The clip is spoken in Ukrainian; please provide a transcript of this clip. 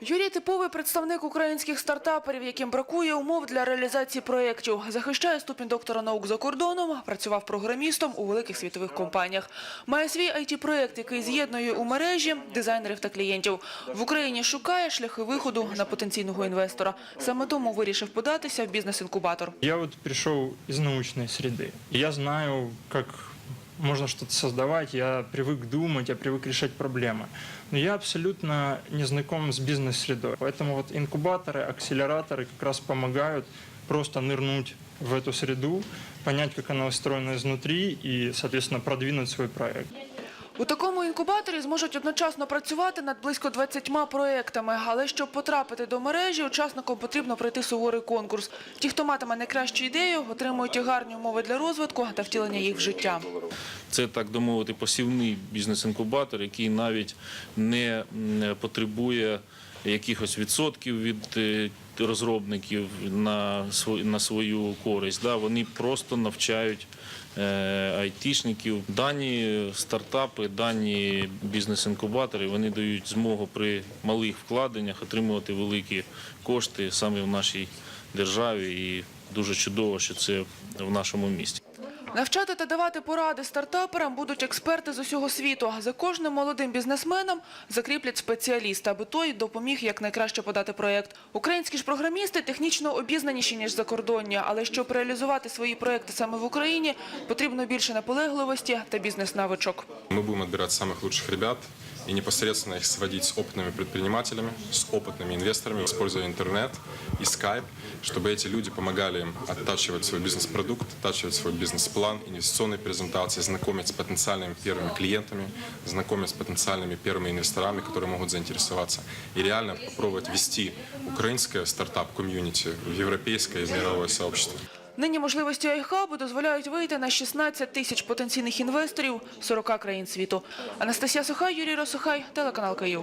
Юрій типовий представник українських стартаперів, яким бракує умов для реалізації проєктів. Захищає ступінь доктора наук за кордоном, працював програмістом у великих світових компаніях. Має свій IT-проєкт, який з'єднує у мережі дизайнерів та клієнтів. В Україні шукає шляхи виходу на потенційного інвестора. Саме тому вирішив податися в бізнес-інкубатор. Я вот пришел из научной среды. И Я знаю, как можно что-то создавать, я привык думать, я привык решать проблемы. Но я абсолютно не знаком с бизнес-средой. Поэтому вот инкубаторы, акселераторы как раз помогают просто нырнуть в эту среду, понять, как она устроена изнутри и, соответственно, продвинуть свой проект. У такому інкубаторі зможуть одночасно працювати над близько 20 проєктами. Але щоб потрапити до мережі, учасникам потрібно пройти суворий конкурс. Ті, хто матиме найкращу ідею, отримують гарні умови для розвитку та втілення їх в життя. Це так домовити посівний бізнес-інкубатор, який навіть не потребує якихось відсотків від е, розробників на сво- на свою користь. Да, вони просто навчають е, айтішників. Дані стартапи, дані бізнес-інкубатори вони дають змогу при малих вкладеннях отримувати великі кошти саме в нашій державі. І дуже чудово, що це в нашому місті. Навчати та давати поради стартаперам будуть експерти з усього світу. За кожним молодим бізнесменом закріплять спеціаліста, аби той допоміг якнайкраще подати проєкт. Українські ж програмісти технічно обізнаніші, ніж закордонні, але щоб реалізувати свої проєкти саме в Україні, потрібно більше наполегливості та бізнес-навичок. Ми будемо відбирати самых лучших ребят и непосредственно их сводить с опытными предпринимателями, с опытными инвесторами, используя интернет и скайп, чтобы эти люди помогали им оттачивать свой бизнес-продукт, оттачивать свой бизнес-план, инвестиционные презентации, знакомить с потенциальными первыми клиентами, знакомить с потенциальными первыми инвесторами, которые могут заинтересоваться, и реально попробовать ввести украинское стартап-комьюнити в европейское и в мировое сообщество. Нині можливості iHub дозволяють вийти на 16 тисяч потенційних інвесторів 40 країн світу. Анастасія Сухай, Юрій Росухай, телеканал Київ.